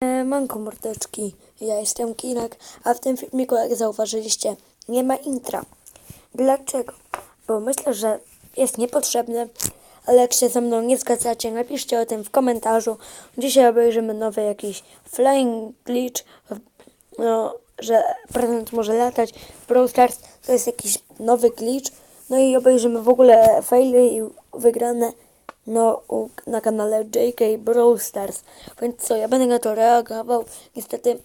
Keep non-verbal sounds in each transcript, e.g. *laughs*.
E, Manko mordeczki, ja jestem Kinak, a w tym filmiku, jak zauważyliście, nie ma intra. Dlaczego? Bo myślę, że jest niepotrzebny, ale jak się ze mną nie zgadzacie, napiszcie o tym w komentarzu. Dzisiaj obejrzymy nowy jakiś flying glitch, no, że prezent może latać. Brawl Stars to jest jakiś nowy glitch, no i obejrzymy w ogóle faily i wygrane no, na kanale JK Brawl Stars. Więc co, ja będę na to reagował. Niestety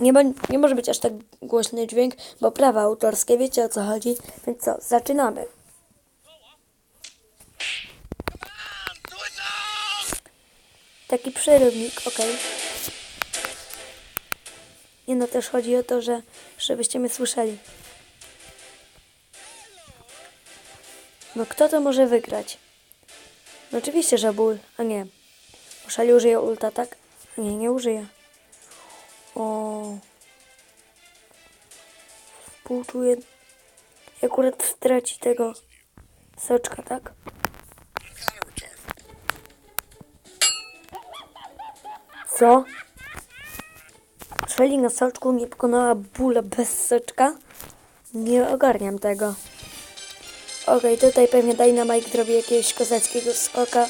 nie, nie może być aż tak głośny dźwięk, bo prawa autorskie, wiecie o co chodzi. Więc co, zaczynamy. Taki przerywnik, okej. Nie no, też chodzi o to, że żebyście mnie słyszeli. No kto to może wygrać? No oczywiście, że ból, a nie. Oszali użyje ulta, tak? A nie, nie użyje. O. Współczuję. Akurat straci tego soczka, tak? Co? Szeli na soczku nie pokonała bóla bez soczka? Nie ogarniam tego. Okej, tutaj pewnie Dynamite zrobi jakiegoś kozackiego skoka.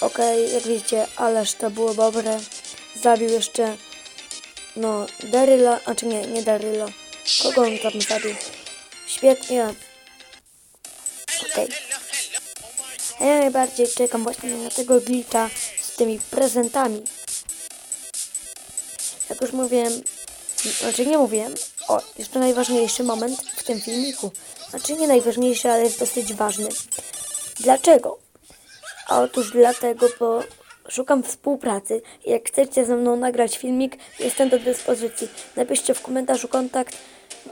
Okej, jak widzicie, ależ to było dobre. Zabił jeszcze, no, Daryla, a czy nie, nie Daryla. Kogo on tam zabił? Świetnie. Okej. A ja najbardziej czekam właśnie na tego glitcha z tymi prezentami. Jak już mówiłem, znaczy nie mówiłem, o, jeszcze najważniejszy moment w tym filmiku. Znaczy nie najważniejszy, ale jest dosyć ważny. Dlaczego? A otóż dlatego, bo szukam współpracy. Jak chcecie ze mną nagrać filmik, jestem do dyspozycji. Napiszcie w komentarzu kontakt,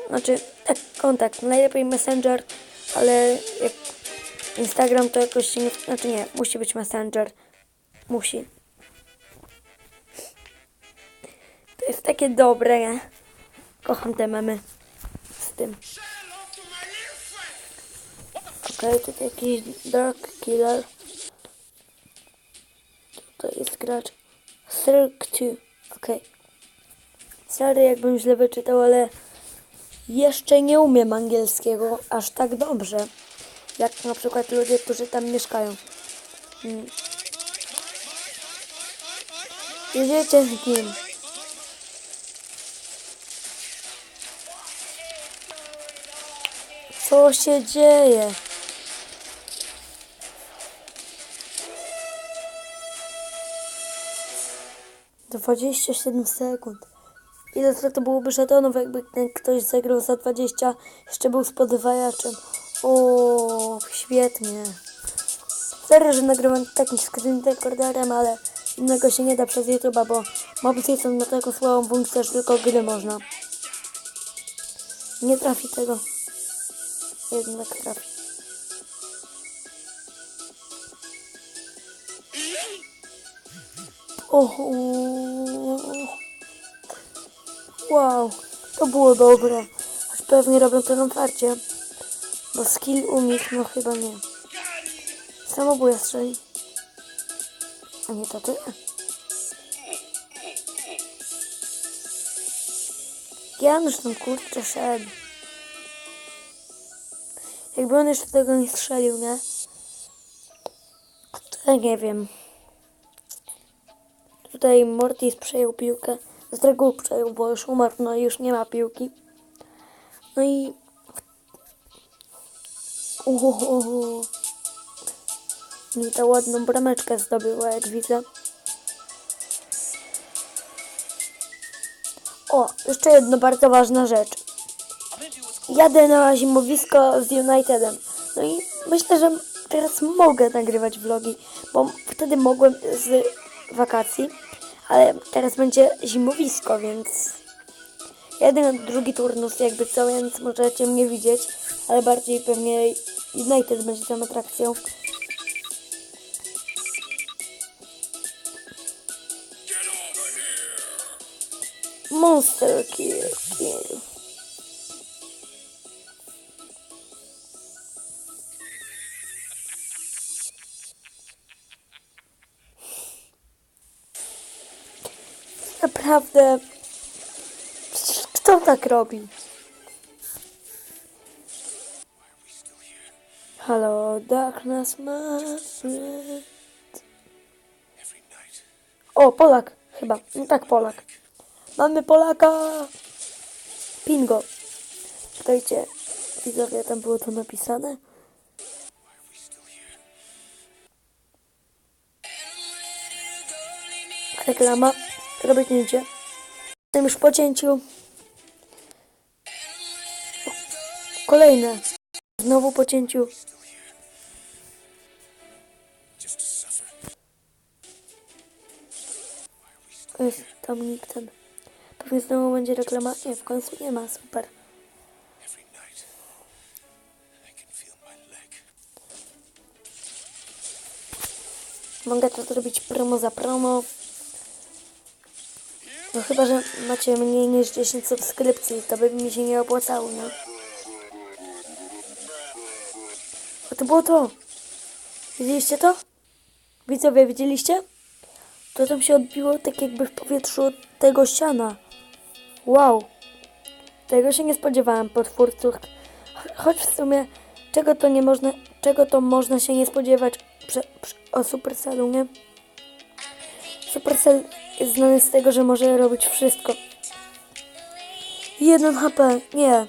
znaczy tak, kontakt, najlepiej Messenger, ale jak Instagram to jakoś nie, znaczy nie, musi być Messenger. Musi. To jest takie dobre, nie? Kocham te memy z tym. Okej, tutaj jakiś Dark Killer. Tutaj jest gracz Cirque 2. Okej. Sorry, jakbym źle wyczytał, ale jeszcze nie umiem angielskiego aż tak dobrze. Jak na przykład ludzie, którzy tam mieszkają. Mm. Jedziecie z nim. Co się dzieje? Dwadzieścia siedem sekund. Ile to, byłoby szatonów, jakby ktoś zagrał za 20, jeszcze był z podwajaczem. O, świetnie. Serio, że nagrywam takim screen recorderem, ale innego się nie da przez YouTube'a, bo mobsy są na taką słabą funkcję, że tylko gry można. Nie trafi tego. Jednak trafi. Wow, to było dobre. Aż pewnie robią to na farcie. Bo skill u nich, no chyba nie. Samobuja strzeli. A nie to tyle. Janusz tam kurczę szedł. Jakby on jeszcze tego nie strzelił, nie? To ja nie wiem. Tutaj Mortis przejął piłkę. Z reguły przejął, bo już umarł, no i już nie ma piłki. No i... Uhuhu. I ta ładną brameczkę zdobyła, jak widzę. O, jeszcze jedna bardzo ważna rzecz. Jadę na zimowisko z Unitedem. No i myślę, że teraz mogę nagrywać vlogi, bo wtedy mogłem z wakacji, ale teraz będzie zimowisko, więc jadę na drugi turnus jakby co, więc możecie mnie widzieć, ale bardziej pewnie United będzie tam atrakcją. Monster Kill, kill. Naprawdę. Kto tak robi? Hello, darkness, my O, Polak, chyba. No tak, Polak. Mamy Polaka! Pingo. Czekajcie, widzowie, tam było to napisane. we here? Reklama. Robię zdjęcie. Jestem już po cięciu. Kolejne. Znowu po cięciu. Jest tam nikt ten. Pewnie znowu będzie reklama. Nie, w końcu nie ma. Super. Mogę to zrobić promo za promo. No chyba, że macie mniej niż 10 subskrypcji, to by mi się nie opłacało, nie? A to było to. Widzieliście to? Widzowie, widzieliście? To tam się odbiło tak jakby w powietrzu tego ściana. Wow. Tego się nie spodziewałem po twórców. Cho- Choć w sumie czego to nie można, czego to można się nie spodziewać prze, prze, o Supercellu, nie? Supercell jest znany z tego, że może robić wszystko. Jeden HP, nie.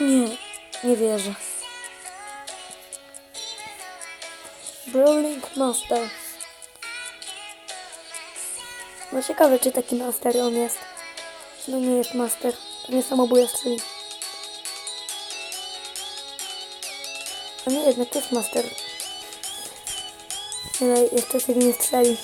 Nie, nie wierzę. Brawling Master. No ciekawe, czy taki master on jest. No nie jest master. Nie samobuja A nie, jednak to jest master. Ale jeszcze się nie strzeli.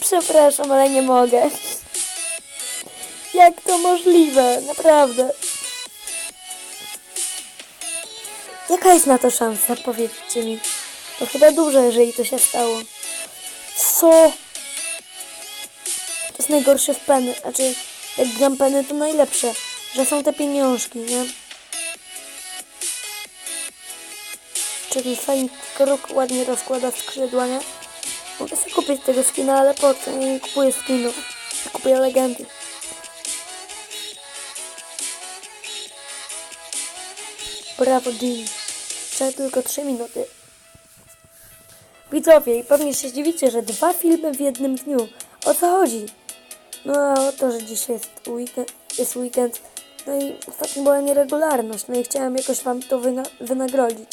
Przepraszam, ale nie mogę. Jak to możliwe? Naprawdę. Jaka jest na to szansa? Powiedzcie mi. To chyba duża, jeżeli to się stało. Co? Jest najgorsze w peny. Znaczy, jak gram peny, to najlepsze. Że są te pieniążki, nie? Czyli fajny kruk ładnie rozkłada skrzydła, nie? Mogę sobie kupić tego skina, ale po co? Nie kupuję skinów. Kupuję legendy. Brawo, Dean. Trzeba tylko 3 minuty. Widzowie, i pewnie się zdziwicie, że dwa filmy w jednym dniu. O co chodzi? No a o to, że dzisiaj jest weekend, jest weekend. No i ostatnio była nieregularność. No i chciałem jakoś wam to wyna wynagrodzić.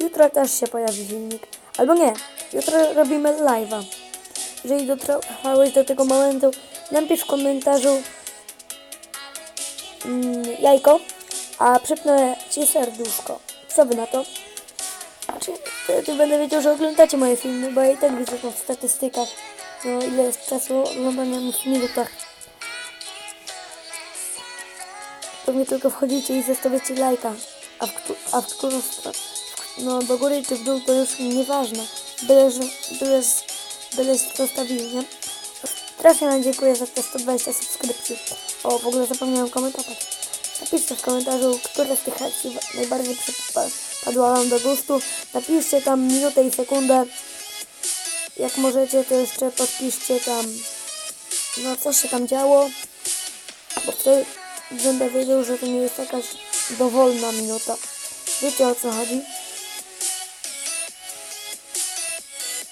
Jutro też się pojawi filmik. Albo nie. Jutro robimy live'a. Jeżeli dotrwałeś do tego momentu, napisz w komentarzu mm, jajko, a przypnę ci serduszko. Co wy na to? Znaczy, wtedy będę wiedział, że oglądacie moje filmy, bo ja i tak widzę to w statystykach. No ile jest czasu oglądania w minutach. Pewnie tylko wchodzicie i zostawiacie lajka. A w, a w którą stronę? No do góry czy w dół to już nieważne. Byle, że, byle, byle zostawili, nie? Strasznie wam dziękuję za te 120 subskrypcji. O, w ogóle zapomniałem komentować. Napiszcie w komentarzu, które z tych akcji najbardziej przypadła wam do gustu. Napiszcie tam minutę i sekundę. Jak możecie, to jeszcze podpiszcie tam, no co się tam działo. Bo wtedy będę wiedział, że to nie jest jakaś dowolna minuta. Wiecie o co chodzi?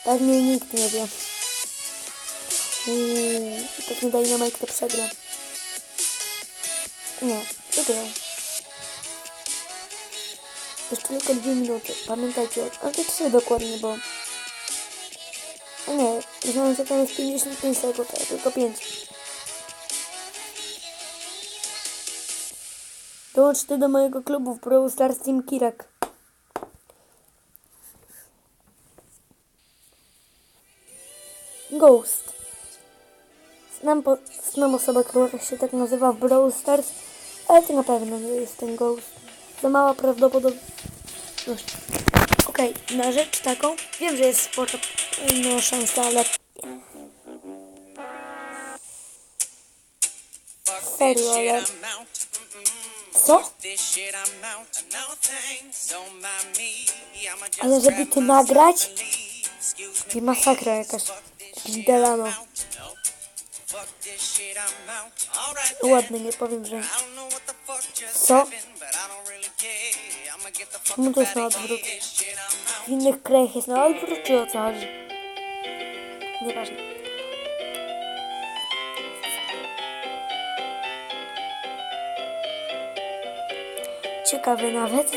Tak mnie nikt nie wie. Uuu, pewnie Dynamite to przegra. Nie, wygrał. Jeszcze tylko dwie minuty. Pamiętajcie, ale to trzy dokładnie, bo... Nie, myślałem, że tam jest 55 sekund, a tylko 5. Dołącz ty do mojego klubu w Brawl Stars Team Kirak. Ghost. Znam, po, znam osobę, która się tak nazywa w Brawl Stars, ale to na pewno nie jest ten Ghost. Za mała prawdopodobność. Okej, na rzecz taką, wiem, że jest spora no, szansa, ale... serio, ale... Co? Ale żeby to nagrać? I masakra jakaś. Delano. Ładny, nie powiem, że... Co? Czemu to jest na odwrót? W innych krajach jest na odwrót, czy o co chodzi? Nieważne. Ciekawe nawet. *laughs*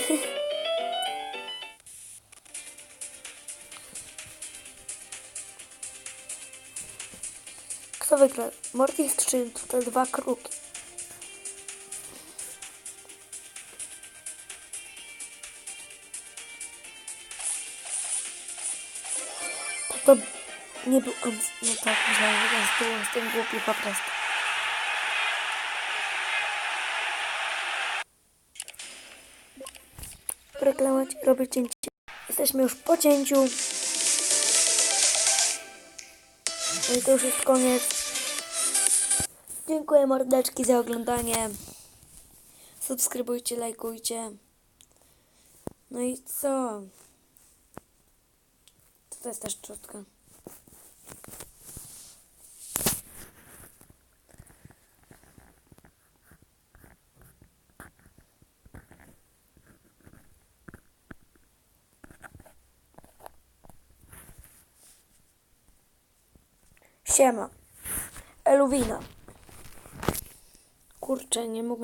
Kto wygra? Mortis czy te dwa kruki? To, nie był on. No tak, myślałem, że on był, jestem głupi po prostu. reklamować, robić cięcie. Jesteśmy już po cięciu. No i to już jest koniec. Dziękuję mordeczki za oglądanie. Subskrybujcie, lajkujcie. No i co? To jest też szczotka. Siema. Eluwina. Kurczę, nie mogę.